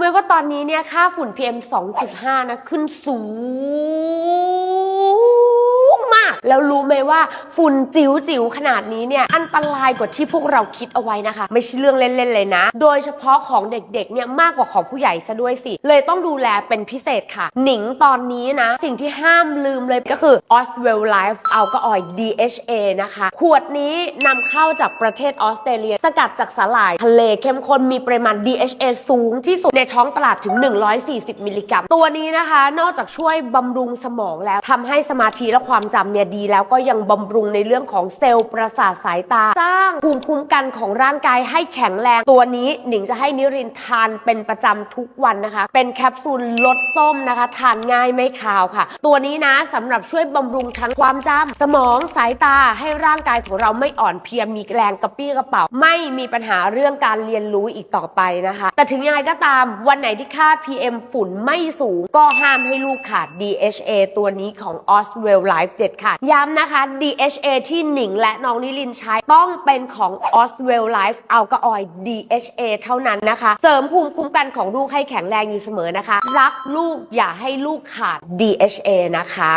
ไหมว่าตอนนี้เนี่ยค่าฝุ่น PM 2.5 นะ ขึ้นสูง แล้วรู้ไหมว่าฝุ่นจิ๋วจิ๋วๆขนาดนี้เนี่ยอันตรายกว่าที่พวกเราคิดเอาไว้นะคะ ไม่ใช่เรื่องเล่นๆเลยนะ โดยเฉพาะของเด็กๆเนี่ยมากกว่าของผู้ใหญ่ซะด้วยสิ เลยต้องดูแลเป็นพิเศษค่ะ หนิงตอนนี้นะ สิ่งที่ห้ามลืมเลยก็คือ Oswell Life Alcohol DHA นะคะ ขวดนี้นำเข้าจากประเทศออสเตรเลีย สกัดจากสาหร่าย ทะเลเข้มข้นมีปริมาณ DHA สูงที่สุดในท้องตลาดถึง 140 มิลลิกรัม ตัวนี้นะคะ นอกจากช่วยบำรุงสมองแล้วทำให้สมาธิและความจำเนี่ยดีแล้วก็ยังบำรุงในเรื่องของเซลล์ประสาทสายตา สร้างภูมิคุ้มกันของร่างกายให้แข็งแรง ตัวนี้หนิงจะให้นิรินทร์ทานเป็นประจำทุกวันนะคะ เป็นแคปซูลลดส้มนะคะ ทานง่ายไม่คาวค่ะ ตัวนี้นะสำหรับช่วยบำรุงทั้งความจำสมองสายตาให้ร่างกายของเราไม่อ่อนเพลียมีแรงกระปี้กระเป๋า ไม่มีปัญหาเรื่องการเรียนรู้อีกต่อไปนะคะ แต่ถึงยังไงก็ตามวันไหนที่ค่า PM ฝุ่นไม่สูง ก็ห้ามให้ลูกขาด DHA ตัวนี้ของ Oswell Life เด็ดขาดย้ำนะคะ DHA ที่หนิงและน้องนิลินใช้ต้องเป็นของ Oswell Life Alcohol DHA เท่านั้นนะคะ เสริมภูมิคุ้มกันของลูกให้แข็งแรงอยู่เสมอนะคะ รักลูกอย่าให้ลูกขาด DHA นะคะ